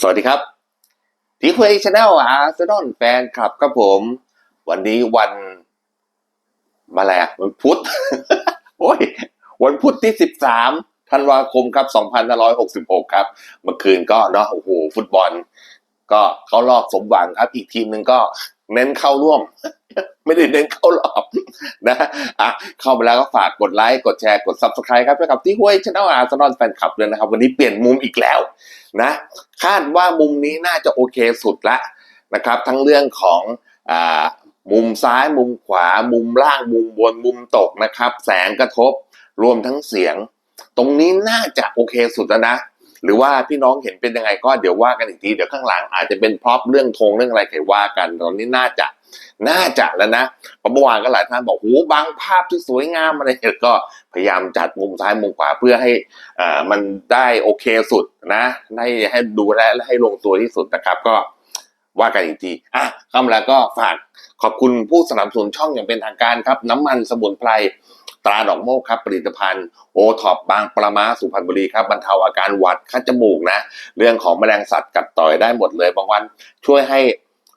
สวัสดีครับทีคุยชาแนลอาร์เซนอลแฟนคลับครับผม วันนี้วันมาแล้ววันพุธ โอ้ย วันพุธที่สิบสามธันวาคมครับสองพันห้าร้อยหกสิบหกครับ เมื่อคืนก็เนาะโอ้โห ฟุตบอล ก็เขารอบสมหวังครับ อีกทีมหนึ่งก็ เน้นเข้าร่วม ไม่ได้เน้นเข้ารอบนะอะเข้ามาแล้วก็ฝากกดไลค์กดแชร์กด subscribe ครับเพื่อกับที่ห้วยช anel อาร์ซนอลแฟนคลับเลยนะครับ วันนี้เปลี่ยนมุมอีกแล้วนะคาดว่ามุมนี้น่าจะโอเคสุดละนะครับ ทั้งเรื่องของอ่ามุมซ้ายมุมขวามุมล่างมุมบนมุมตกนะครับ แสงกระทบรวมทั้งเสียง ตรงนี้น่าจะโอเคสุดแล้วนะ หรือว่าพี่น้องเห็นเป็นยังไงก็เดี๋ยวว่ากันอีกทีเดี๋ยวข้างหลังอาจจะเป็นพร็อพเรื่องธงเรื่องอะไรใครว่ากันตอนนี้น่าจะน่าจะแล้วนะเพราะเมื่อวานก็หลายท่านบอกโหบางภาพที่สวยงามอะไรเนี่ยก็พยายามจัดมุมซ้ายมุมขวาเพื่อให้อ่ามันได้โอเคสุดนะให้ให้ดูแลและให้ลงตัวที่สุดนะครับก็ว่ากันอีกทีอะเข้ามแล้วก็ฝากขอบคุณผู้สนับสนุนช่องอย่างเป็นทางการครับ น้ำมันสมุนไพร ตราดอกโมกครับผลิตภัณฑ์โอท็อปบางประมาสุพรรณบุรีครับบรรเทาอาการหวัดคัดจมูกนะ เรื่องของแมลงสัตว์กัดต่อยได้หมดเลยบางวันช่วยให้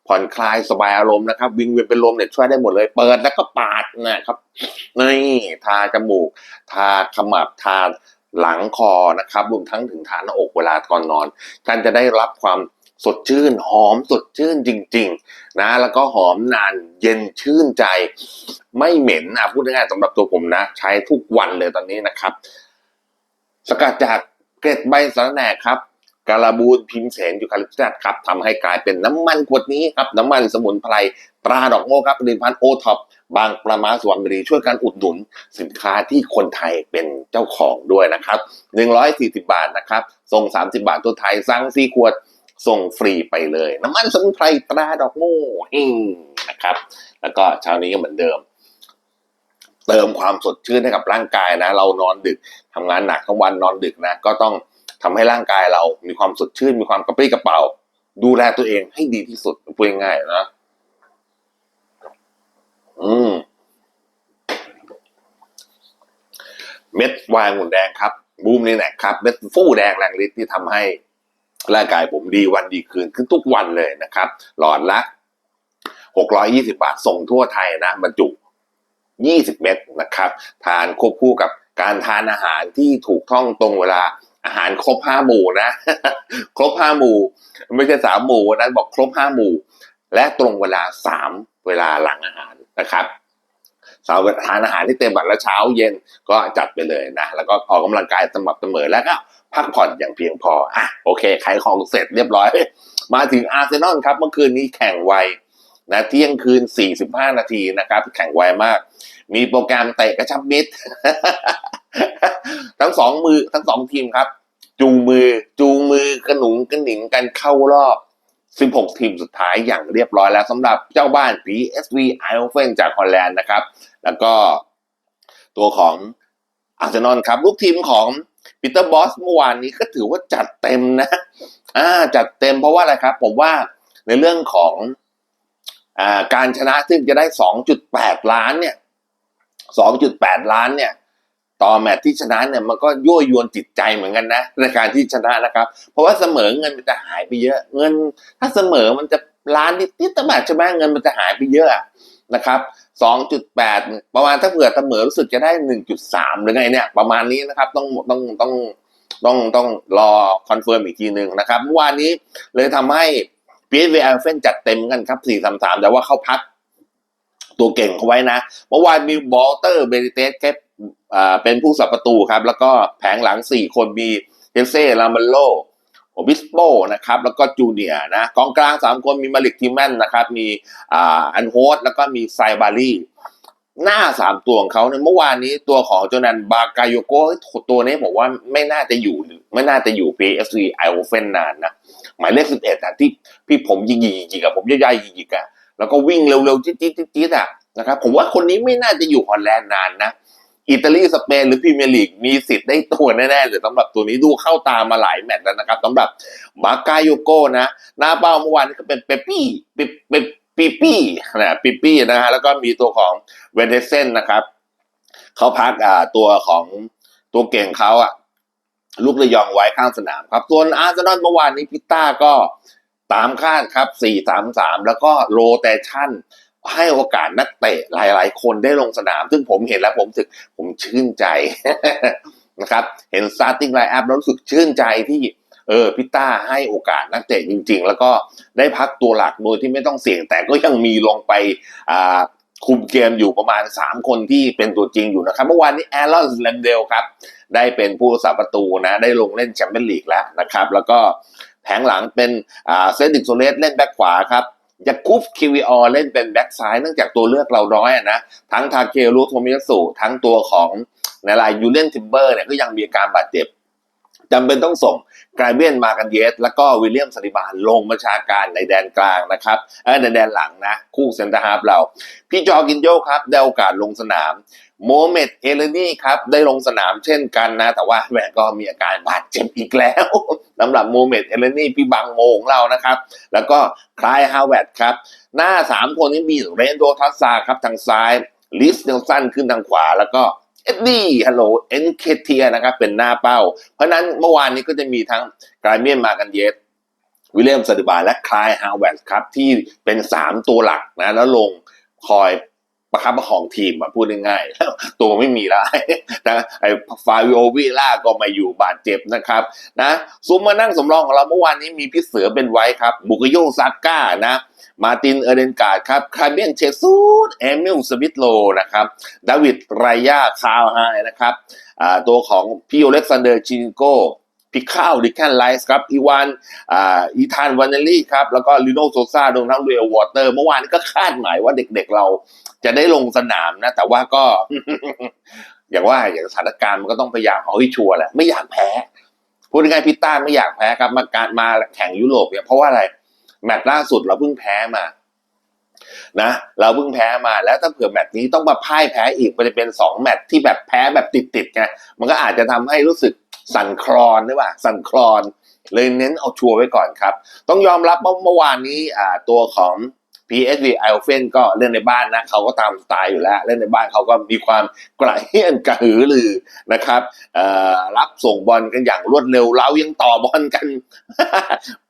ผ่อนคลายสบายอารมณ์นะครับ วิงเวียนเป็นลมเนี่ยช่วยได้หมดเลย เปิดแล้วก็ปาดนะครับนี่ทาจมูก ทาขมับทาหลังคอนะครับรวมทั้งถึงฐานหน้าอกเวลาก่อนนอนท่านจะได้รับความ สดชื่น หอมสดชื่นจริง ๆ นะ แล้วก็หอมนานเย็นชื่นใจ ไม่เหม็นนะพูดง่ายๆสำหรับตัวผมนะ ใช้ทุกวันเลยตอนนี้นะครับ สกัดจากเกล็ดใบสะระแหน่ครับการาบูนพิมพ์เสนยูคาลิปตัสครับทำให้กลายเป็นน้ำมันขวดนี้ครับ น้ำมันสมุนไพรตราดอกโมกครับผลิตภัณฑ์โอท็อปบางประมาสวนบุรีช่วยกันอุดหนุนสินค้าที่คนไทยเป็นเจ้าของด้วยนะครับ 140 บาทนะครับส่ง 30 บาทตัวไทยสั่ง4ขวด ส่งฟรีไปเลย น้ำมันสมุนไพรตราดอกโม่ฮิงนะครับ แล้วก็เช้านี้ก็เหมือนเดิม เติมความสดชื่นให้กับร่างกายนะ เรานอนดึกทำงานหนักทั้งวันนอนดึกนะ ก็ต้องทำให้ร่างกายเรามีความสดชื่น มีความกระปรี้กระเป๋า ดูแลตัวเองให้ดีที่สุดพูดง่ายๆนะ อืมเม็ดวายองุ่นแดงครับ บูมนี่แหละครับ เม็ดฟู่แดงแรงฤทธิ์ที่ทำให้ ร่างกายผมดีวันดีคืนขึ้นทุกวันเลยนะครับ หลอดละ 620 บาทส่งทั่วไทยนะบรรจุ 20 เม็ดนะครับ ทานควบคู่กับการทานอาหารที่ถูกต้องตรงเวลาอาหารครบห้าหมู่นะ ครบห้าหมู่ ไม่ใช่สามหมู่นะบอกครบห้าหมู่ และตรงเวลาสามเวลาหลังอาหารนะครับสาวทานอาหารที่เต็มบัตรแล้วเช้าเย็นก็จัดไปเลยนะ แล้วก็ออกกำลังกายสม่ำเสมอแล้วก็ พักผ่อนอย่างเพียงพออะโอเคขายของเสร็จเรียบร้อย มาถึงอาร์เซนอลครับ เมื่อคืนนี้แข่งไวนะเที่ยงคืน 45 นาทีนะครับ แข่งไวมาก มีโปรแกรมเตะกระชับมิตร ทั้งสองมือทั้งสองทีมครับ จูงมือจูงมือกระหนุงกระหนิงกันเข้ารอบ 16 ทีมสุดท้ายอย่างเรียบร้อยแล้วสำหรับเจ้าบ้าน PSV Eindhoven จากฮอลแลนด์นะครับ แล้วก็ตัวของอาร์เซนอลครับ ลูกทีมของ ปีเตอร์บอสเมื่อวานนี้ก็ถือว่าจัดเต็มนะ อ่า จัดเต็มเพราะว่าอะไรครับ ผมว่าในเรื่องของอ่าการชนะซึ่งจะได้ 2.8 ล้านเนี่ย 2.8 ล้านเนี่ย ต่อแมตช์ที่ชนะเนี่ยมันก็ยั่วยวนจิตใจเหมือนกันนะในการที่ชนะนะครับ เพราะว่าเสมอเงินมันจะหายไปเยอะ เงิน ถ้าเสมอมันจะล้านนิดนิดแต่แบบใช่ไหมเงินมันจะหายไปเยอะอะ นะครับ 2.8 ประมาณถ้าเผื่อเสมอรู้สึกจะได้ 1.3 หรือไงเนี่ย ประมาณนี้นะครับต้องต้องต้องต้องต้องรอคอนเฟิร์มอีกทีหนึ่งนะครับเมื่อวานนี้เลยทำให้ PSV e i n d h o v e n จัดเต็มกันครับ 4-3-3 แต่ว่าเขาพักตัวเก่งเขาไว้นะเมื่อวานมีบอลเตอร์เบริเตสแค่เป็นผู้สับประตูครับ แล้วก็แผงหลัง 4 คนมีเจเซ่ลาเมโล โอบิสโปนะครับแล้วก็จูเนียนะกองกลาง3คนมีมาลิกทิแมนนะครับมีอ่าอันโฮสแล้วก็มีไซบารีหน้าสามตัวของเขาเนี่ยเมื่อวานนี้ตัวของโจนันบากายโยโกตัวนี้ผมว่าไม่น่าจะอยู่ไม่น่าจะอยู่ PSV ไอโอเฟนนานนะ หมายเลขสิบเอ็ดอะที่พี่ผมยิงยิงยิงอะผมย่อยๆยิงยิงอะแล้วก็วิ่งเร็วๆจี๊ดจี๊ดจี๊ดอะนะครับผมว่าคนนี้ไม่น่าจะอยู่ฮอลแลนด์นานนะ อิตาลีสเปนหรือพรีเมียร์ลีกมีสิทธิ์ได้ตัวแน่ๆเลยสำหรับตัวนี้ดูเข้าตามาหลายแมตช์แล้วนะครับสำหรับมากาโยโก้นะ หน้าเป้าเมื่อวานนี้ก็เป็นเปปปี้เปปเปปปีปี้นะปีปี้นะฮะแล้วก็มีตัวของเวนเดเซนนะครับเขาพักอ่าตัวของตัวเก่งเขาอะลูกระยองไว้ข้างสนามครับส่วนอาร์เซนอลเมื่อวานนี้พิต้าก็ตามคาดครับ 4-3-3 แล้วก็โรเตชัน ให้โอกาสนักเตะหลาย ๆ คนได้ลงสนาม ซึ่งผมเห็นแล้วผมรู้สึกผมชื่นใจนะครับเห็น starting line up แล้วรู้สึกชื่นใจที่เออพิต้าให้โอกาสนักเตะจริง ๆ แล้วก็ได้พักตัวหลักโดยที่ไม่ต้องเสี่ยง แต่ก็ยังมีลงไปอ่าคุมเกมอยู่ประมาณ 3 คนที่เป็นตัวจริงอยู่นะครับ เมื่อวานนี้แอรอนแลมเดลครับ ได้เป็นผู้รักษาประตูนะ ได้ลงเล่นแชมเปี้ยนลีกแล้วนะครับ แล้วก็แผงหลังเป็นเซนดิกโซเลสเล่นแบ็คขวาครับ ยากุฟคิวิออเล่นเป็นแบ็คซ้ายเนื่องจากตัวเลือกเราน้อยนะ ทั้งทาเครุโทมิยาสุทั้งตัวของในลายยูเลนทิมเบอร์เนี่ยก็ยังมีอาการบาดเจ็บ จำเป็นต้องส่งไกรเบียนมากันเยส แล้วก็วิลเลียมสติบานลงบัญชาการในแดนกลางนะครับเออในแดนหลังนะ คู่เซนเตอร์ฮาร์ฟเรา พี่จอร์กินโยครับได้โอกาสลงสนามโมเมดเอเลนี่ครับ ได้ลงสนามเช่นกันนะ แต่ว่าแหมก็มีอาการบาดเจ็บอีกแล้วสำหรับโมเมดเอเลนี่พี่บังโมงเรานะครับ แล้วก็คลายฮาวเวดครับ หน้าสามคนนี้มีเรนโดทัสซาครับทางซ้ายลิสเนลสันขึ้นทางขวาแล้วก็ เอ็ดดี้ฮัลโหลเอ็นเคเทียนะครับเป็นหน้าเป้า เพราะนั้นเมื่อวานนี้ก็จะมีทั้งกรายเมียนมากันเยสวิลเลียมสติบาและคลายฮาวเวดครับที่เป็นสามตัวหลักนะแล้วลงคอย ประคับประคองทีมมาพูดง่ายๆตัวไม่มีแล้วนะไอ้ฟาวิโอวิล่าก็มาอยู่บาดเจ็บนะครับนะซุมมานั่งสำรองของเราเมื่อวานนี้มีพี่เสือเป็นไว้ครับ บุกโยซาก้านะมาตินเอเดนการ์ดครับคาเบียนเชซูดเอมิลสวิตโลนะครับดาวิดไรยาคาวไฮนะครับอ่าตัวของพี่โอเล็กซานเดอร์ชินโก พิข้าวดิแคนไลส์ครับอีวานอีธานวานเนลี่ครับแล้วก็ลิโนโซซารวมทั้งเรียววอเตอร์เมื่อวานนี้ก็คาดหมายว่าเด็กๆเราจะได้ลงสนามนะ แต่ว่าก็อย่างว่าอย่างสถานการณ์มันก็ต้องพยายามเอาให้ชัวร์แหละไม่อยากแพ้พูดง่ายๆพิต้าไม่อยากแพ้ครับมาการมาแข่งยุโรปเนี่ยเพราะว่าอะไรแมตช์ล่าสุดเราเพิ่งแพ้มานะเราเพิ่งแพ้มาแล้วถ้าเผื่อแมตช์นี้ต้องมาพ่ายแพ้อีกมันจะเป็นสองแมตช์ที่แบบแพ้แบบติดๆไงมันก็อาจจะทำให้รู้สึก สั่นคลอนหรือเปล่าสั่นคลอน เลยเน้นเอาชัวร์ไว้ก่อนครับ ต้องยอมรับว่าเมื่อวานนี้ตัวของ PSV i o f e n ก็เล่นในบ้านนะเขาก็ตามสไตล์อยู่แล้ว เล่นในบ้านเขาก็มีความกระเฮี้ยนกระหือรือนะครับรับส่งบอลกันอย่างรวดเร็วเรายังต่อบอลกัน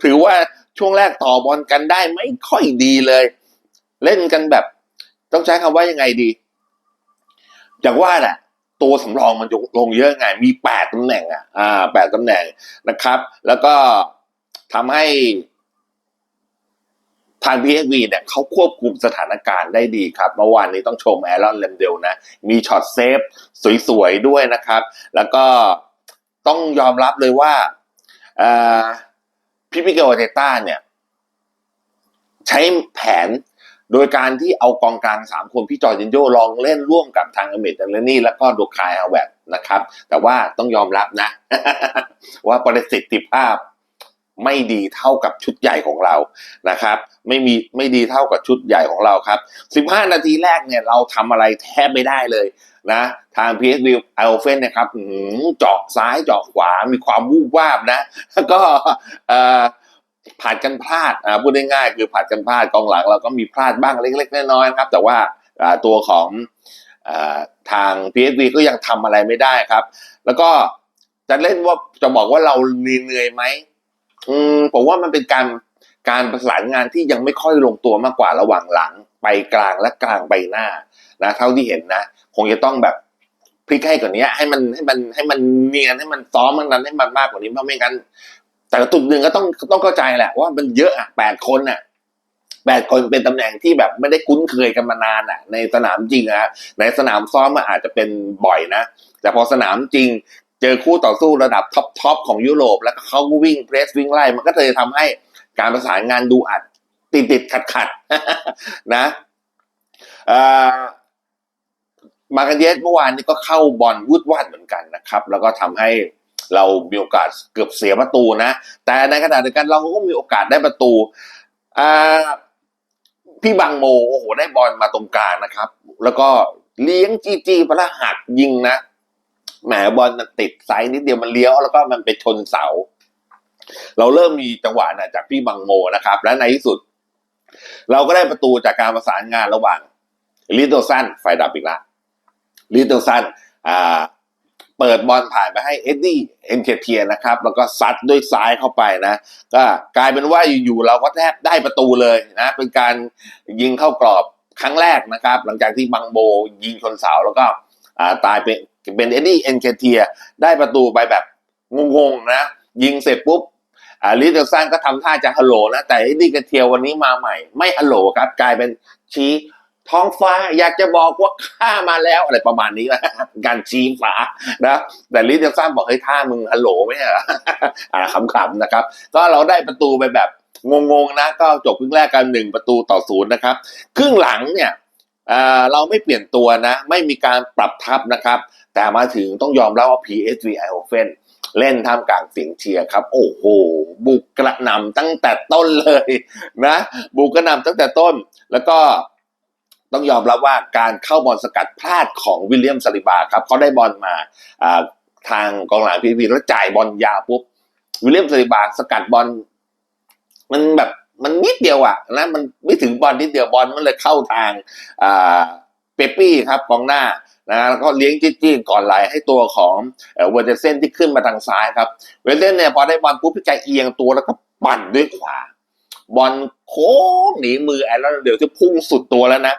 ถือว่าช่วงแรกต่อบอลกันได้ไม่ค่อยดีเลย เล่นกันแบบ ต้องใช้คำว่ายังไงดี อย่างว่าแหละ ตัวสำรองมันลงเยอะไง มีแปดตำแหน่งอะอ่าแปดตำแหน่งนะครับ แล้วก็ทำให้ทาง PSV เนี่ยเขาควบคุมสถานการณ์ได้ดีครับ เมื่อวานนี้ต้องชมแอรอนเลมเดลนะ มีช็อตเซฟสวยๆ ด้วยนะครับ แล้วก็ต้องยอมรับเลยว่าพี่ปิเกลเตต้าเนี่ย ใช้แผน โดยการที่เอากองกลางสามคนพี่จอร์จินโยลองเล่นร่วมกับทางอเมริกันนี่แล้วก็ดูคายฮาวเวดนะครับ แต่ว่าต้องยอมรับนะ ว่าประสิทธิภาพไม่ดีเท่ากับชุดใหญ่ของเรานะครับ ไม่มีไม่ดีเท่ากับชุดใหญ่ของเราครับ 15 นาทีแรกเนี่ยเราทำอะไรแทบไม่ได้เลยนะทาง PSV ไอโอเฟนนะครับอื้อหือเจาะซ้ายเจาะขวามีความวูบวาบนะแล้วก็เอ่อ ผ่านกันพลาดอ่าพูดง่ายๆคือผ่านกันพลาดกองหลังเราก็มีพลาดบ้างเล็กๆน้อยๆนะครับ แต่ว่าตัวของอทาง PSV ก็ยังทำอะไรไม่ได้ครับ แล้วก็จะเล่นว่าจะบอกว่าเราเหนื่อยไหมอืมผมว่ามันเป็นการการประสานงานที่ยังไม่ค่อยลงตัวมากกว่าระหว่างหลังไปกลางและกลางไปหน้านะเท่าที่เห็นนะ คงจะต้องแบบพลิกให้กว่านี้ให้มันให้มันให้มันเนียนให้มันซ้อมมันนั้นให้มันมากกว่านี้เพราะไม่งั้น แต่ละตุดหนึ่งก็ต้องต้องเข้าใจแหละว่ามันเยอะอะแปดคนอะแปดคนเป็นตำแหน่งที่แบบไม่ได้คุ้นเคยกันมานานอะ ในสนามจริงอะในสนามซ้อมมันอาจจะเป็นบ่อยนะแต่พอสนามจริง เจอคู่ต่อสู้ระดับท็อปทอปของยุโรป แล้วก็เขาวิ่งเพรสวิ่งไล่มันก็เลยทำให้การประสานงานดูอัดติดติดขัดขัดนะเอ่อมากันเยสเมื่อวานนี้ก็เข้าบอลวุดวาดเหมือนกันนะครับ แล้วก็ทำให้ เรามีโอกาสเกือบเสียประตูนะ แต่ในขณะเดียวกันเราก็มีโอกาสได้ประตูอ่าพี่บังโมโอ้โหได้บอลมาตรงกลางนะครับ แล้วก็เลี้ยงจีจีพละหักยิงนะแหมบอลมันติดไซส์นิดเดียวมันเลี้ยวแล้วก็มันไปชนเสา เราเริ่มมีจังหวะนะจากพี่บังโมนะครับ และในที่สุด เราก็ได้ประตูจากการประสานงานระหว่างลิโตซันไฟดับอีกละลิโตซันอ่า เปิดบอลผ่านไปให้เอ็ดดี้เอ็นเคเทียนะครับ แล้วก็ซัดด้วยซ้ายเข้าไปนะ ก็กลายเป็นว่าอยู่ๆเราก็แทบได้ประตูเลยนะ เป็นการยิงเข้ากรอบครั้งแรกนะครับ หลังจากที่บังโบยิงชนเสาแล้วก็ตายเป็นเป็นเอ็ดดี้เอ็นเคเทียได้ประตูไปแบบงงๆนะ ยิงเสร็จปุ๊บอาลิเดอร์ซันก็ทำท่าจะฮัลโหลนะ แต่เอ็ดดี้เคเทียวันนี้มาใหม่ ไม่ฮัลโหลครับ กลายเป็นชี้ ท้องฟ้าอยากจะบอกว่าข้ามาแล้วอะไรประมาณนี้นะการชี้ฟ้านะแต่ลิเดอร์ซันบอกเฮ้ยท่ามึงฮัลโหลไม่ใช่เหรออ่าขำๆนะครับ ก็เราได้ประตูไปแบบงงๆนะ ก็จบครึ่งแรกกันหนึ่งประตูต่อศูนย์นะครับ ครึ่งหลังเนี่ยเออเราไม่เปลี่ยนตัวนะ ไม่มีการปรับทับนะครับ แต่มาถึงต้องยอมรับว่า PSV Eindhoven เล่นท่ามกลางเสียงเชียร์ครับ โอ้โห บุกกระหน่ำตั้งแต่ต้นเลยนะ บุกกระหน่ำตั้งแต่ต้น แล้วก็ ต้องยอมรับว่าการเข้าบอลสกัดพลาดของวิลเลียมซาลิบาครับเขาได้บอลมาทางกองหลังพีพีแล้วจ่ายบอลยาวปุ๊บวิลเลียมซาลิบาสกัดบอลมันแบบมันนิดเดียวอะนะมันไม่ถึงบอลนิดเดียวบอลมันเลยเข้าทางเปปปี้ครับกองหน้านะแล้วก็เลี้ยงจี้ๆก่อนไหลให้ตัวของเวอร์เจเซนที่ขึ้นมาทางซ้ายครับเวอร์เจเซนเนี่ยพอได้บอลปุ๊บพี่ใจเอียงตัวแล้วก็ปั่นด้วยขวา บอลโค้งหนีมือแอรอนเดลที่พุ่งสุดตัวแล้วนะ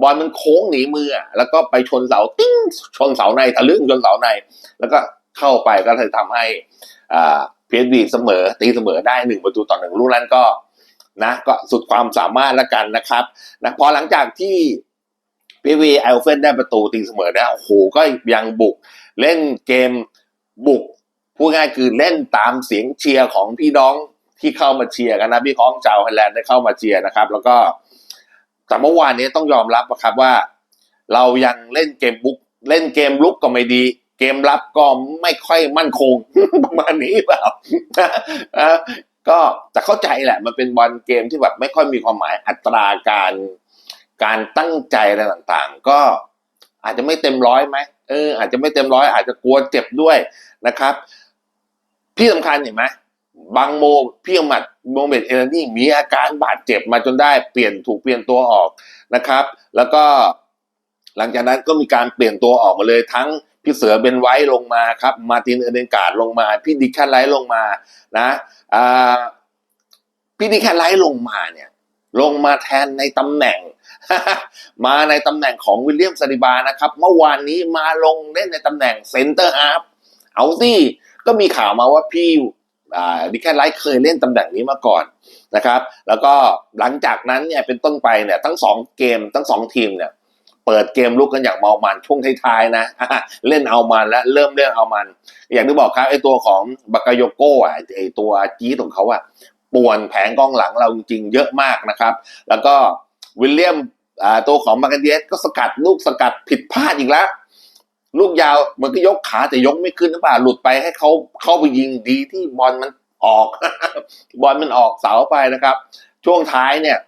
บอลมันโค้งหนีมือแล้วก็ไปชนเสาติ้งชนเสาในทะลึ่งชนเสาใน แล้วก็เข้าไปก็เลยทำให้อ่าพีเอสบีเสมอ ตีเสมอได้หนึ่งประตูต่อหนึ่งลูกนั้นก็นะก็สุดความสามารถแล้วกันนะครับนะพอหลังจากที่พีวีไอลเฟนได้ประตูตีเสมอนะโอ้โหก็ยังบุกเล่นเกมบุกพูดง่ายคือเล่นตามเสียงเชียร์ของพี่น้องที่เข้ามาเชียร์กันนะพี่น้องชาวไทยแลนด์ได้เข้ามาเชียร์นะครับ แล้วก็ แต่เมื่อวานนี้ต้องยอมรับนะครับว่า เรายังเล่นเกมบุกเล่นเกมลุกก็ไม่ดี เกมรับก็ไม่ค่อยมั่นคงประมาณนี้เปล่าก็แต่เข้าใจแหละ มันเป็นบอลเกมที่แบบไม่ค่อยมีความหมายอัตราการการตั้งใจอะไรต่างๆ ก็อาจจะไม่เต็มร้อยไหมเอออาจจะไม่เต็มร้อยอาจจะกลัวเจ็บด้วยนะครับ ที่สำคัญเห็นไหม บางโมเพี่อมัดโมเมดเอลนี่มีอาการบาดเจ็บมาจนได้เปลี่ยนถูกเปลี่ยนตัวออกนะครับ แล้วก็หลังจากนั้นก็มีการเปลี่ยนตัวออกมาเลยทั้งพี่เสือเบนไว้ลงมาครับ มาตินเอเดนการ์ดลงมา พี่ดิแคนไลท์ลงมานะอ่าพี่ดิแคนไลท์ลงมาเนี่ยลงมาแทนในตำแหน่ง มาในตำแหน่งของวิลเลียมซาดิบานะครับ เมื่อวานนี้มาลงเล่นในตำแหน่งเซนเตอร์ฮาร์ฟเอาสิก็มีข่าวมาว่าพี่ ดิแคนไลท์เคยเล่นตำแหน่งนี้มาก่อนนะครับ แล้วก็หลังจากนั้นเนี่ยเป็นต้นไปเนี่ยทั้งสองเกมทั้งสองทีมเนี่ยเปิดเกมลุกกันอย่างเมามันช่วงท้ายๆนะเล่นเอามันและเริ่มเล่นเอามัน อย่างที่บอกครับไอตัวของบากาโยโก้อะไอตัวจี๊ดของเขาอะป่วนแผงกองหลังเราจริงๆเยอะมากนะครับ แล้วก็วิลเลียมอ่าตัวของมาร์กาเดียสก็สกัดลูกสกัดผิดพลาดอีกแล้ว ลูกยาวมันก็ยกขาแต่ยกไม่ขึ้นหรือเปล่าหลุดไปให้เขาเข้าไปยิงดีที่บอลมันออก บอลมันออกเสาไปนะครับ ช่วงท้ายเนี่ย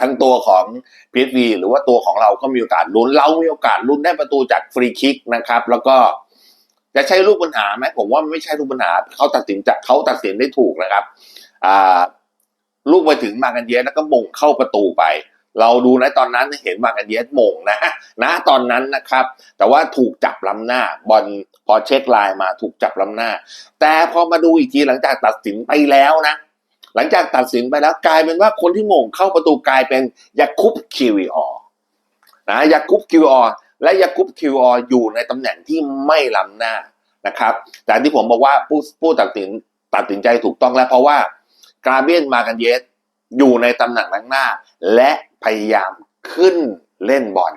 ทั้งตัวของพีเอหรือว่าตัวของเราก็มีโอกาสลุ้นเรามีโอกาสลุ้นได้ประตูจากฟรีคิกนะครับ แล้วก็จะใช้ลูกปัญหาไหมผมว่าไม่ใช่ลูกปัญหาเขาตัดสินจะเขาตัดสินได้ถูกนะครับอ่าลูกไปถึงมากันเยสแล้วก็มงเข้าประตูไป เราดูนะตอนนั้นเห็นมากันเยสมงนะนะตอนนั้นนะครับ แต่ว่าถูกจับล้ำหน้าบอลพอเช็คลน์มาถูกจับล้ำหน้า แต่พอมาดูอีกทีหลังจากตัดสินไปแล้วนะ หลังจากตัดสินไปแล้วกลายเป็นว่าคนที่โมงเข้าประตูกลายเป็นยาคุปคิวออนะยาคุปคิวออและยาคุปคิวออยู่ในตำแหน่งที่ไม่ล้ำหน้านะครับ แต่ที่ผมบอกว่าผู้ผู้ตัดสินตัดสินใจถูกต้องแล้วเพราะว่ากาเบียนมากันเยสอยู่ในตำแหน่งล้างหน้า และ พยายามขึ้นเล่นบอล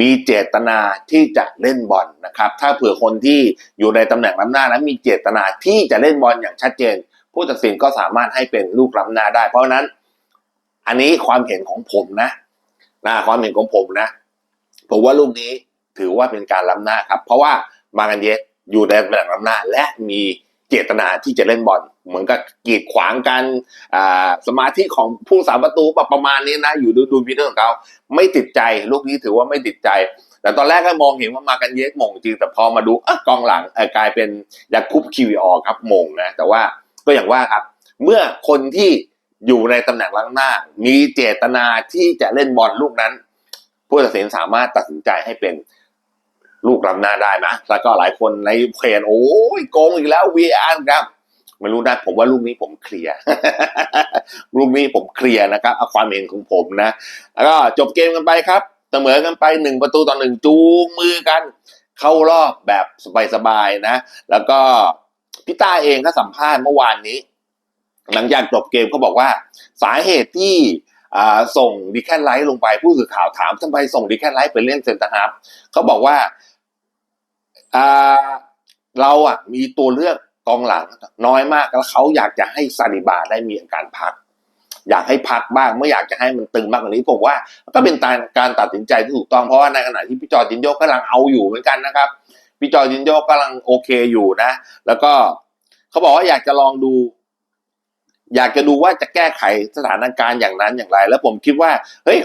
มีเจตนาที่จะเล่นบอลนะครับ ถ้าเผื่อคนที่อยู่ในตำแหน่งล้ำหน้านั้นมีเจตนาที่จะเล่นบอลอย่างชัดเจน ผู้ตัดสินก็สามารถให้เป็นลูกล้ำหน้าได้ เพราะฉะนั้น อันนี้ความเห็นของผมนะนะความเห็นของผมนะผมว่าลูกนี้ถือว่าเป็นการล้ำหน้าครับ เพราะว่ามากันเยสอยู่ในตำแหน่งล้ำหน้าและมี เจตนาที่จะเล่นบอลเหมือนกับกีดขวางการสมาธิของผู้สาประตูประมาณนี้นะ อยู่ดูดูวิดีโอของเขาไม่ติดใจลูกนี้ถือว่าไม่ติดใจ แต่ตอนแรกก็มองเห็นว่ามากันเยสมงจริงแต่พอมาดูอกองหลังกลายเป็นยาคุปคิวออครับมงนะแต่ว่าก็อย่างว่าครับ เมื่อคนที่อยู่ในตำแหน่งล้างหน้า มีเจตนาที่จะเล่นบอลลูกนั้น ผู้ตัดสินสามารถตัดสินใจให้เป็น ลูกรำหน้าได้นะแล้วก็หลายคนในเพจโอ้ยโกงอีกแล้ว VR ครับไม่รู้นะผมว่าลูกนี้ผมเคลียร์ลูกนี้ผมเคลียร์นะครับเอาความเห็นของผมนะ แล้วก็จบเกมกันไปครับเสมอกันไปหนึ่งประตูต่อหนึ่งจูงมือกัน เข้ารอบแบบสบายๆนะ แล้วก็พี่ต้าเองก็สัมภาษณ์เมื่อวานนี้ หลังจากจบเกมเขาบอกว่า สาเหตุที่อ่าส่งดิแคนไลท์ลงไปผู้สื่อข่าวถามทำไมส่งดิแคนไลท์ไปเล่นเซนเตอร์ฮาร์ฟเขาบอกว่า เราอะมีตัวเลือกกองหลังน้อยมากแล้วเขาอยากจะให้ซาดิบาได้มีอาการพัก อยากให้พักบ้างไม่อยากจะให้มันตึงมากกว่านี้ผมว่าก็เป็นการการตัดสินใจที่ถูกต้องเพราะว่าในขณะที่พี่จอร์จินโยกำลังเอาอยู่เหมือนกันนะครับพี่จอร์จินโยกำลังโอเคอยู่นะ แล้วก็เขาบอกว่าอยากจะลองดู อยากจะดูว่าจะแก้ไขสถานการณ์อย่างนั้นอย่างไร แล้วผมคิดว่า เฮ้ย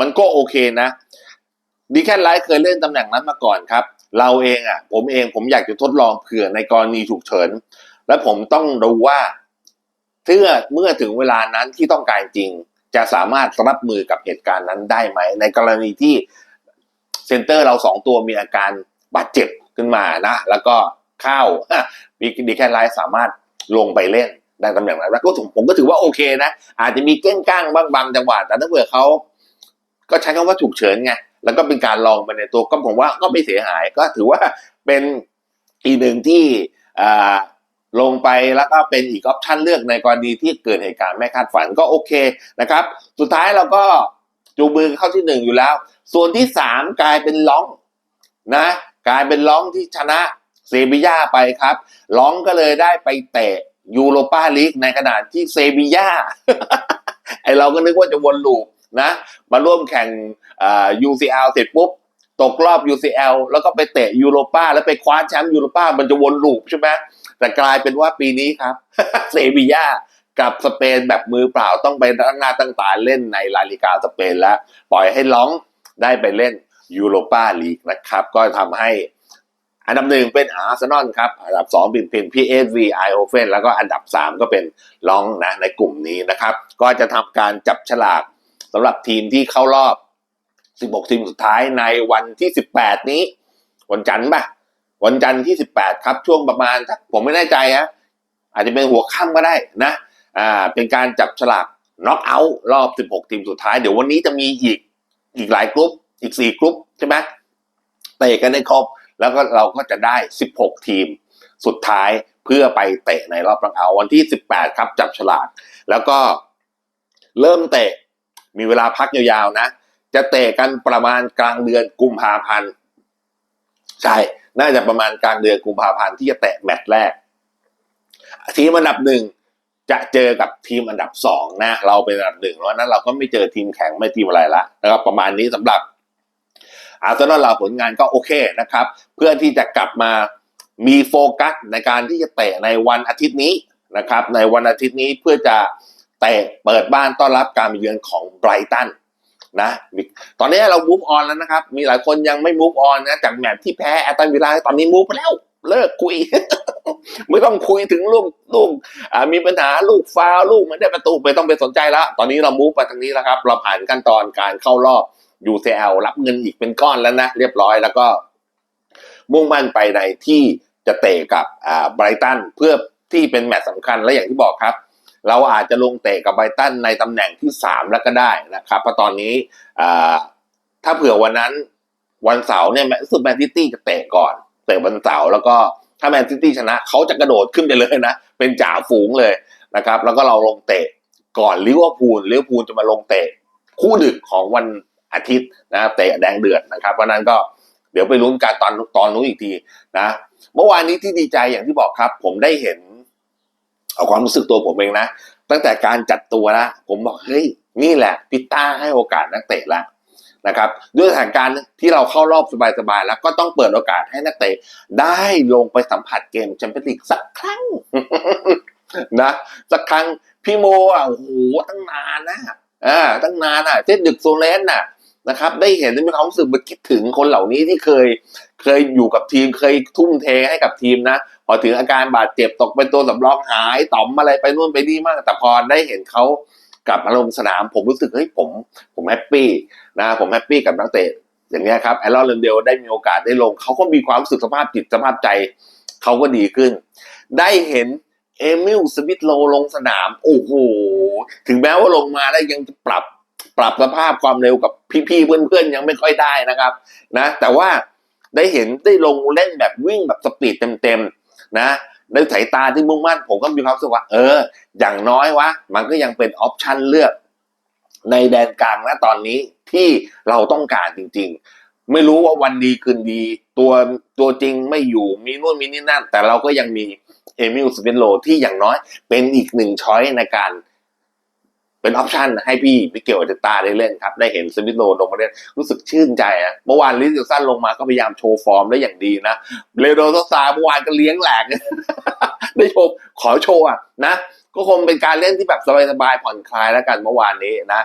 มันก็โอเคนะดีแค่ไลท์เคยเล่นตำแหน่งนั้นมาก่อนครับ เราเองอะ ผมเองผมอยากจะทดลองเผื่อในกรณีฉุกเฉิน และผมต้องดูว่าเมื่อเมื่อถึงเวลานั้นที่ต้องการจริง จะสามารถรับมือกับเหตุการณ์นั้นได้ไหม ในกรณีที่เซนเตอร์เราสองตัวมีอาการบาดเจ็บขึ้นมานะ แล้วก็เข้ามีดีแค่ไลท์สามารถลงไปเล่นได้ตำแหน่งนั้นแล้วก็ผมผมก็ถือว่าโอเคนะ อาจจะมีเก้งก้างบ้างบางจังหวะแต่ถ้าเผื่อเขาก็ใช้คำว่าฉุกเฉินไง แล้วก็เป็นการลองไปในตัวก็ผมว่าก็ไม่เสียหายก็ถือว่าเป็นอีกหนึ่งที่อ่าลงไปแล้วก็เป็นอีกออปชันเลือกในกรณีที่เกิดเหตุการณ์ไม่คาดฝันก็โอเคนะครับ สุดท้ายเราก็จูงมือเข้าที่หนึ่งอยู่แล้ว ส่วนที่สามกลายเป็นล้องนะกลายเป็นล้องที่ชนะเซบีย่าไปครับล้องก็เลยได้ไปเตะยูโรปาลีกในขณะที่เซบีย่าไอเราก็นึกว่าจะวนลูป นะมาร่วมแข่ง UCL เสร็จปุ๊บตกรอบ UCL แล้วก็ไปเตะยูโรปาแล้วไปคว้าแชมป์ยูโรปามันจะวนลูปใช่ไหมแต่กลายเป็นว่าปีนี้ครับเซบีย่ากับสเปนแบบมือเปล่าต้องไปตั้งหน้าตั้งตาเล่นในลาลิกาสเปนแล้ว ปล่อยให้ล้องได้ไปเล่นยูโรปาลีกนะครับ ก็ทำให้อันดับหนึ่งเป็นอาร์เซนอลครับ อันดับสองเป็นเป็นพีเอสวีไอโอเฟนแล้วก็อันดับสามก็เป็นลองนะในกลุ่มนี้นะครับ ก็จะทำการจับฉลาก สำหรับทีมที่เข้ารอบ 16 ทีมสุดท้ายในวันที่ 18 นี้ วันจันทร์ป่ะวันจันทร์ที่ 18 ครับช่วงประมาณ ผมไม่แน่ใจฮะอาจจะเป็นหัวค่ำก็ได้นะอ่าเป็นการจับฉลากน็อกเอาท์รอบ 16 ทีมสุดท้าย เดี๋ยววันนี้จะมีอีกอีกหลายกลุ่มอีก 4 กลุ่มใช่ไหมเตะกันในครบ แล้วก็เราก็จะได้ 16 ทีมสุดท้ายเพื่อไปเตะในรอบรองเอาวันที่ 18 ครับจับฉลาก แล้วก็เริ่มเตะ มีเวลาพักยาวๆนะ จะเตะกันประมาณกลางเดือนกุมภาพันธ์ใช่ น่าจะประมาณกลางเดือนกุมภาพันธ์ที่จะเตะแมตช์แรก ทีมอันดับหนึ่งจะเจอกับทีมอันดับสองนะ เราเป็นอันดับหนึ่งเพราะฉะนั้นเราก็ไม่เจอทีมแข็งไม่ทีมอะไรละนะครับประมาณนี้สำหรับอาร์เซนอลเราผลงานก็โอเคนะครับ เพื่อที่จะกลับมามีโฟกัสในการที่จะเตะในวันอาทิตย์นี้นะครับ ในวันอาทิตย์นี้เพื่อจะ เตะเปิดบ้านต้อนรับการมาเยือนของไบรตันนะตอนนี้เรา move on แล้วนะครับ มีหลายคนยังไม่ move on นะจากแมตช์ที่แพ้แอตันวิลล่าตอนนี้ move ไปแล้วเลิกคุย ไม่ต้องคุยถึงลูกลูกมีปัญหาลูกฟาวลูกไม่ได้ประตูไม่ต้องไปสนใจแล้ว ตอนนี้เรา move ไปทางนี้แล้วครับ เราผ่านขั้นตอนการเข้ารอบ UCL รับเงินอีกเป็นก้อนแล้วนะ เรียบร้อยแล้วก็ มุ่งมั่นไปในที่จะเตะกับไบรตันเพื่อที่เป็นแมตช์สำคัญและอย่างที่บอกครับ เราอาจจะลงเตะกับไบตันในตำแหน่งที่สามแล้วก็ได้นะครับเพราะตอนนี้ถ้าเผื่อวันนั้นวันเสาร์เนี่ยแมนซูแมนซิตี้จะเตะก่อน เตะวันเสาร์แล้วก็ถ้าแมนซิตี้ชนะเขาจะกระโดดขึ้นไปเลยนะ เป็นจ่าฝูงเลยนะครับ แล้วก็เราลงเตะก่อนลิเวอร์พูลลิเวอร์พูลจะมาลงเตะคู่ดึกของวันอาทิตย์นะเตะแดงเดือดนะครับเพราะนั้นก็เดี๋ยวไปลุ้นกันตอนตอนนู้นอีกทีนะ เมื่อวานนี้ที่ดีใจอย่างที่บอกครับ ผมได้เห็น เอาความรู้สึกตัวผมเองนะ ตั้งแต่การจัดตัวละผมบอกเฮ้ยนี่แหละพิต้าให้โอกาสนักเตะแล้วนะครับด้วยสถานการณ์ที่เราเข้ารอบสบายๆแล้วก็ต้องเปิดโอกาสให้นักเตะได้ลงไปสัมผัสเกมแชมเปี้ยนลีกสักครั้งนะสักครั้งพี่โมอะโอ้โหตั้งนานนะอ่าตั้งนานอะเช่นดึกโซเลนน่ะนะครับ ได้เห็นได้มีความรู้สึกมันคิดถึงคนเหล่านี้ที่เคย เคยอยู่กับทีมเคยทุ่มเทให้กับทีมนะ พอถึงอาการบาดเจ็บตกเป็นตัวสำรองหายต่อมอะไรไปนู่นไปนี่มาก แต่พอได้เห็นเขากลับมาลงสนาม ผมรู้สึกเฮ้ยผม ผมแฮปปี้นะผมแฮปปี้กับนักเตะอย่างเงี้ยครับไอรอนเรนเดลได้มีโอกาสได้ลง เขาก็มีความรู้สึกสภาพจิตสภาพใจ เขาก็ดีขึ้น ได้เห็นเอมิลสมิธโลลงสนาม โอ้โห ถึงแม้ว่าลงมาแล้วยังจะปรับปรับสภาพความเร็วกับพี่ๆเพื่อนๆยังไม่ค่อยได้นะครับนะแต่ว่าได้เห็นได้ลงเล่นแบบวิ่งแบบสปีดเต็มๆ นะในสายตาที่มุ่งมั่นผมก็มีความรู้สึกว่า เออ อย่างน้อยวะ มันก็ยังเป็นออปชันเลือก ในแดนกลางนะตอนนี้ที่เราต้องการจริง ๆ ไม่รู้ว่าวันดีคืนดี ตัวตัวจริงไม่อยู่มีนู่นมีนี่นั่น แต่เราก็ยังมีเอมิลสเปนโลที่อย่างน้อยเป็นอีกหนึ่งช้อยในการ เป็นออปชันให้พี่มิเกลเดตาได้เล่นครับ ได้เห็นสมิธโลลงมาเล่นรู้สึกชื่นใจอะเมื่อวานลิซิลสันลงมาก็พยายามโชว์ฟอร์มได้อย่างดีนะเรโดโซซาเมื่อวานก็เลี้ยงแหลกได้โชว์ขอโชว์อะนะก็คงเป็นการเล่นที่แบบสบายๆผ่อนคลายแล้วกันเมื่อวานนี้นะ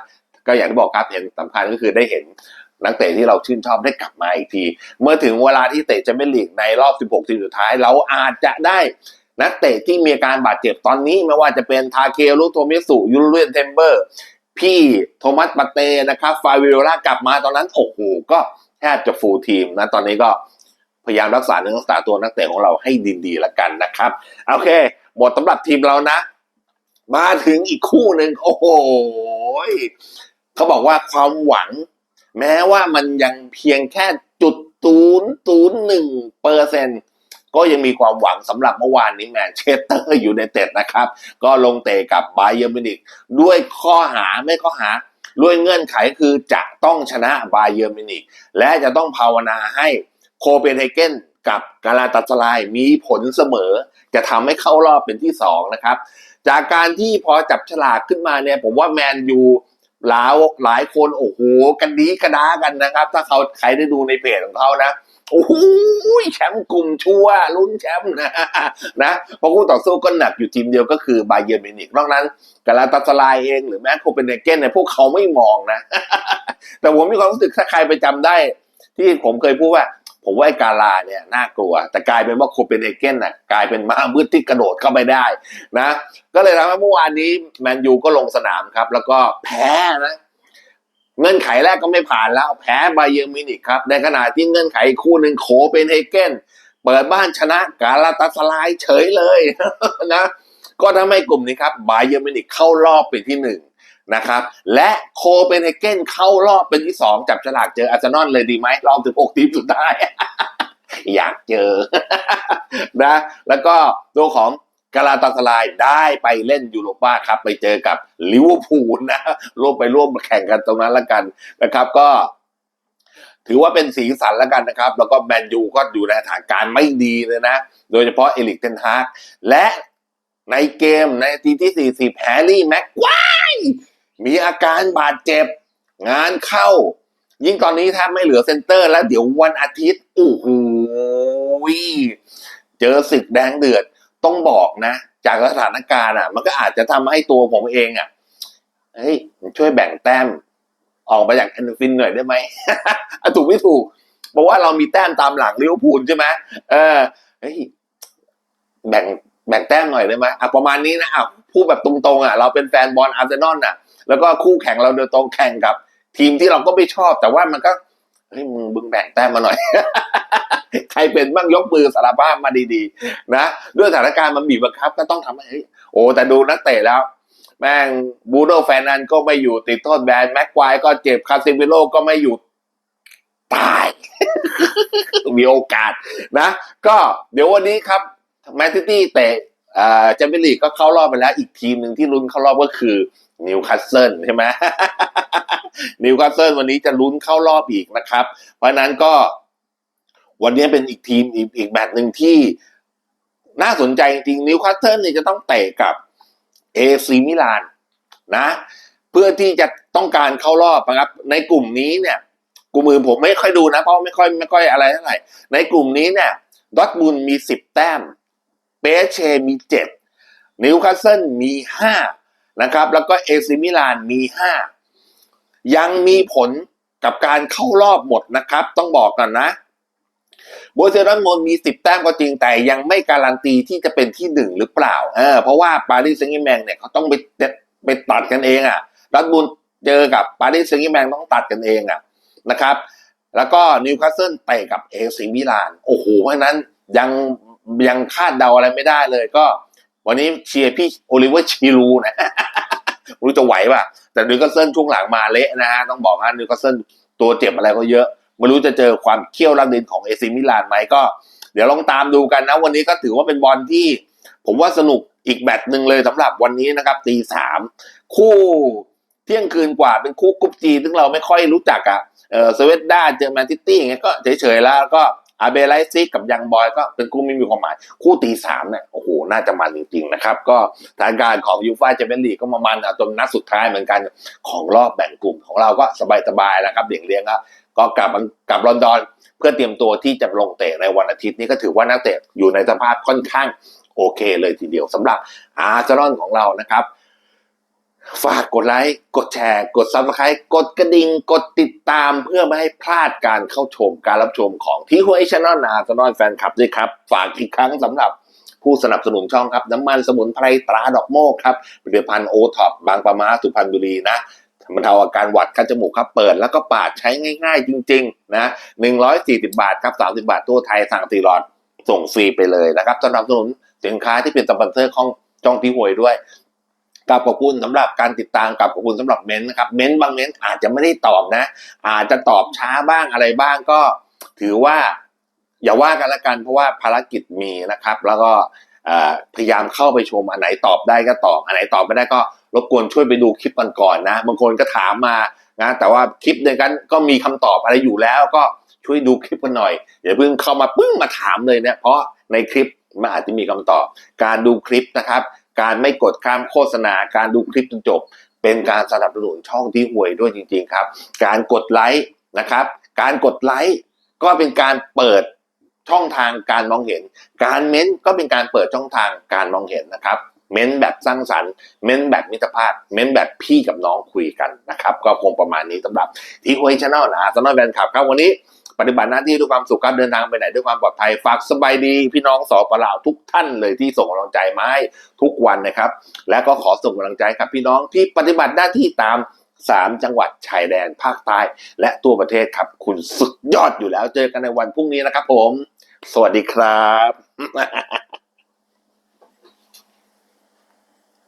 ก็อย่างที่บอกครับเห็นสำคัญก็คือได้เห็นนักเตะที่เราชื่นชอบได้กลับมาอีกที เมื่อถึงเวลาที่เตะแชมเปี้ยนลีกในรอบ 16 ทีมสุดท้าย เราอาจจะได้ นักเตะที่มีอาการบาดเจ็บตอนนี้ไม่ว่าจะเป็นทาเครุโทมิสุยูเลียนเทมเบอร์ พี่โทมัสปาเต้นะครับฟาวิโอลากลับมาตอนนั้นโอ้โหก็แทบจะฟูลทีมนะตอนนี้ก็พยายามรักษาเนื้อรักษาตัวนักเตะของเราให้ดีๆแล้วกันนะครับโอเคหมดสำหรับทีมเรานะ มาถึงอีกคู่หนึ่งโอ้โหเขาบอกว่าความหวัง แม้ว่ามันยังเพียงแค่จุดศูนย์ศูนย์หนึ่งเปอร์เซ็นต์ ก็ยังมีความหวังสำหรับเมื่อวานนี้แมนเชสเตอร์อยู่ในเต็ดนะครับ ก็ลงเตะกับไบเยอร์มินิกด้วยข้อหาไม่ข้อหาด้วยเงื่อนไขคือจะต้องชนะไบเยอร์มินิกและจะต้องภาวนาให้โคเปนเฮเกนกับกาลาตาสลายมีผลเสมอ จะทำให้เข้ารอบเป็นที่สองนะครับ จากการที่พอจับฉลากขึ้นมาเนี่ยผมว่าแมนยู หลายหลายคนโอ้โหกันดีกระดากันนะครับ ถ้าเขาใครได้ดูในเพจของเขานะโอ้โหแชมป์กลุ่มชัวร์ลุ้นแชมป์นะนะเพราะคู่ต่อสู้ก็หนักอยู่ทีมเดียวก็คือบาเยอร์มินิกนอกนั้นกาลาตาสลายเองหรือแม้โคเปนเฮเกนเนี่ยพวกเขาไม่มองนะ แต่ผมมีความรู้สึกถ้าใครไปจำได้ ที่ผมเคยพูดว่า ผมว่าไอ้กาลาเนี่ยน่ากลัว แต่กลายเป็นว่าโคเปนเฮเกนน่ะกลายเป็นม้ามืดที่กระโดดเข้าไปได้นะ ก็เลยทำให้เมื่อวานนี้แมนยูก็ลงสนามครับ แล้วก็แพ้นะเงื่อนไขแรกก็ไม่ผ่านแล้ว แพ้ไบเยอร์มินิกครับ ในขณะที่เงื่อนไขคู่หนึ่งโคเปนเฮเกนเปิดบ้านชนะกาลาตาสลายเฉยเลยนะ ก็ทำให้กลุ่มนี้ครับไบเยอร์มินิกเข้ารอบเป็นที่หนึ่ง นะครับและโคเปนเฮเกนเข้ารอบเป็นที่สองจับฉลากเจออาร์เซนอลเลยดีไหมรอบถึงหกทีมสุดท้าย อยากเจอนะแล้วก็ตัวของกาลาตาสลายได้ไปเล่นยูโรป้าครับ ไปเจอกับลิเวอร์พูลนะร่วมไปร่วมแข่งกันตรงนั้นละกันนะครับ ก็ ถือว่าเป็นสีสันแล้วกันนะครับ แล้วก็แมนยูก็อยู่ในสถานการณ์ไม่ดีเลยนะ โดยเฉพาะเอลิกเทนฮากและในเกมในนาทีที่ 40แฮร์รี่แม็กควา มีอาการบาดเจ็บ งานเข้า ยิ่งตอนนี้แทบไม่เหลือเซนเตอร์ แล้วเดี๋ยววันอาทิตย์โอ้โหเจอศึกแดงเดือดต้องบอกนะ จากสถานการณ์อะ มันก็อาจจะทำให้ตัวผมเองอะเฮ้ยช่วยแบ่งแต้ม ออกมาจากแอนฟินหน่อยได้ไหมอะถูกไม่ถูกเพราะว่าเรามีแต้มตามหลังลิเวอร์พูลใช่ไหมเออเฮ้ยแบ่งแบ่งแต้มหน่อยได้ไหมอะประมาณนี้นะอะพูดแบบตรงๆอะเราเป็นแฟนบอลอาร์เซนอลอะ แล้วก็คู่แข่งเราโดยตรงแข่งกับ ทีมที่เราก็ไม่ชอบ แต่ว่ามันก็เฮ้ยมึงบึงแบ่งแต้มมาหน่อย ใครเป็นบ้างยกมือสารภาพมาดีๆ นะด้วยสถานการณ์มันบีบบังคับ ก็ต้องทำให้เฮ้ยโอ้แต่ดูนักเตะแล้ว แม่งบูโนแฟนนันก็ไม่อยู่ติดโทษแบนแม็กควายก็เจ็บคาซิมิโลก็ไม่อยู่ตายมีโอกาสนะ ก็เดี๋ยววันนี้ครับแมนซิตี้เตะอ่าแชมเปี้ยนลีกก็เข้ารอบไปแล้วอีกทีมหนึ่งที่ลุ้นเข้ารอบก็คือ นิวคาสเซิลใช่ไหมนิวคาสเซิลวันนี้จะลุ้นเข้ารอบอีกนะครับ เพราะนั้นก็วันนี้เป็นอีกทีมอีกอีกแมตช์หนึ่งที่น่าสนใจจริงนิวคาสเซิลเนี่ยจะต้องเตะกับเอซีมิลานนะ เพื่อที่จะต้องการเข้ารอบนะครับ ในกลุ่มนี้เนี่ยกลุ่มอื่นผมไม่ค่อยดูนะเพราะไม่ค่อยไม่ค่อยอะไรเท่าไหร่ในกลุ่มนี้เนี่ยดอทมุนมีสิบแต้มเปเชมีเจ็ดนิวคาสเซิลมีห้า นะครับ แล้วก็เอซิมิลานมีห้ายังมีผลกับการเข้ารอบหมดนะครับ ต้องบอกกันนะโบเซดอนมอนมีสิบแต้มก็จริงแต่ยังไม่การันตีที่จะเป็นที่หนึ่งหรือเปล่าเออเพราะว่าปารีสแซงต์แมงเนี่ยเขาต้องไปไปตัดกันเองอะดอร์ทมุนเจอกับปารีสแซงต์แมงต้องตัดกันเองอะนะครับ แล้วก็นิวคาสเซิลเตะกับเอซิมิลาน โอ้โหเพราะนั้นยังยังคาดเดาอะไรไม่ได้เลยก็ วันนี้เชียร์พี่โอลิเวอร์ชิรูนะไม่รู้จะไหวป่ะ แต่นิวคาสเซิลช่วงหลังมาเละนะฮะต้องบอกว่านิวคาสเซิลตัวเจ็บอะไรก็เยอะ ไม่รู้จะเจอความเขี้ยวรักดินของเอซิมิลานไหมก็ เดี๋ยวลองตามดูกันนะ วันนี้ก็ถือว่าเป็นบอลที่ ผมว่าสนุกอีกแมตหนึ่งเลยสำหรับวันนี้นะครับตีสามคู่เที่ยงคืนกว่าเป็นคู่กุ๊ปจีซึ่งเราไม่ค่อยรู้จักอะเออสเวตด้าเจอแมนซิตี้อย่างเงี้ยก็เฉยๆแล้วก็ อาเบไลซิกกับยังบอยก็เป็นคู่ไม่มีความหมาย คู่ตีสามเนี่ยโอ้โห น่าจะมันจริงๆนะครับ ก็ทางการของยูฟ่าแชมเปี้ยนลีกก็มามันเอาจนนัดสุดท้ายเหมือนกันของรอบแบ่งกลุ่มของเราก็สบายๆนะครับเลียงเลี้ยงก็ก็กลับกลับลอนดอนเพื่อเตรียมตัวที่จะลงเตะในวันอาทิตย์นี้ก็ถือว่านักเตะอยู่ในสภาพค่อนข้างโอเคเลยทีเดียวสำหรับอาร์เซนอลของเรานะครับฝา กดไลค์ กดแชร์ กดซับสไครต์กดกระดิ่ง กดติดตามเพื่อไม่ให้พลาดการเข้าชมการรับชมของที่หัวไอชแนลอาร์เซนอลแฟนคลับด้วยครับ ฝากอีกครั้งสำหรับผู้สนับสนุนช่องครับ น้ำมันสมุนไพรตราดอกโมกครับผลิตภัณฑ์โอท็อปบางปะมาสุพรรณบุรีนะบรรเทาอาการหวัดคัดจมูกครับเปิดแล้วก็ปาดใช้ง่าย ๆ จริง ๆ นะหนึ่งร้อยสี่สิบาทครับสามสิบาททั่วไทยสั่งตีหลอดส่งฟรีไปเลยนะครับสนับสนุนสินค้าที่เป็นสปอนเซอร์ของจ้องที่หวยด้วย กับขอบคุณสำหรับการติดตามกับขอบคุณสำหรับเม้นต์นะครับเม้นต์บางเม้นต์อาจจะไม่ได้ตอบนะ อาจจะตอบช้าบ้างอะไรบ้างก็ ถือว่า อย่าว่ากันละกันเพราะว่าภารกิจมีนะครับ แล้วก็พยายามเข้าไปชมอันไหนตอบได้ก็ตอบอันไหนตอบไม่ได้ก็รบกวนช่วยไปดูคลิปก่อนๆนะบางคนก็ถามมานะแต่ว่าคลิปเดียวกันก็มีคำตอบอะไรอยู่แล้วก็ช่วยดูคลิปกันหน่อยอย่าเพิ่งเข้ามาปึ้งมาถามเลยเนี่ยเพราะในคลิปมันอาจจะมีคำตอบ การดูคลิปนะครับ การไม่กดข้ามโฆษณา การดูคลิปจนจบ เป็นการสนับสนุนช่องที่ห่วยด้วยจริง ๆ ครับ การกดไลค์นะครับ การกดไลค์ก็เป็นการเปิดช่องทางการมองเห็น การเม้นก็เป็นการเปิดช่องทางการมองเห็นนะครับ เม้นแบบสร้างสรรค์ เม้นแบบมิตรภาพ เม้นแบบพี่กับน้องคุยกันนะครับ ก็คงประมาณนี้สำหรับที่ฮวยชาแนลนะสำหรับแฟนคลับครับวันนี้ ปฏิบัติหน้าที่ด้วยความสุขครับเดินทางไปไหนด้วยความปลอดภัยฝากสบายดีพี่น้องสอปลาวทุกท่านเลยที่ส่งกำลังใจมาให้ทุกวันนะครับ และก็ขอส่งกำลังใจครับพี่น้องที่ปฏิบัติหน้าที่ตามสามจังหวัดชายแดนภาคใต้ และตัวประเทศครับ คุณสุดยอดอยู่แล้วเจอกันในวันพรุ่งนี้นะครับผม สวัสดีครับ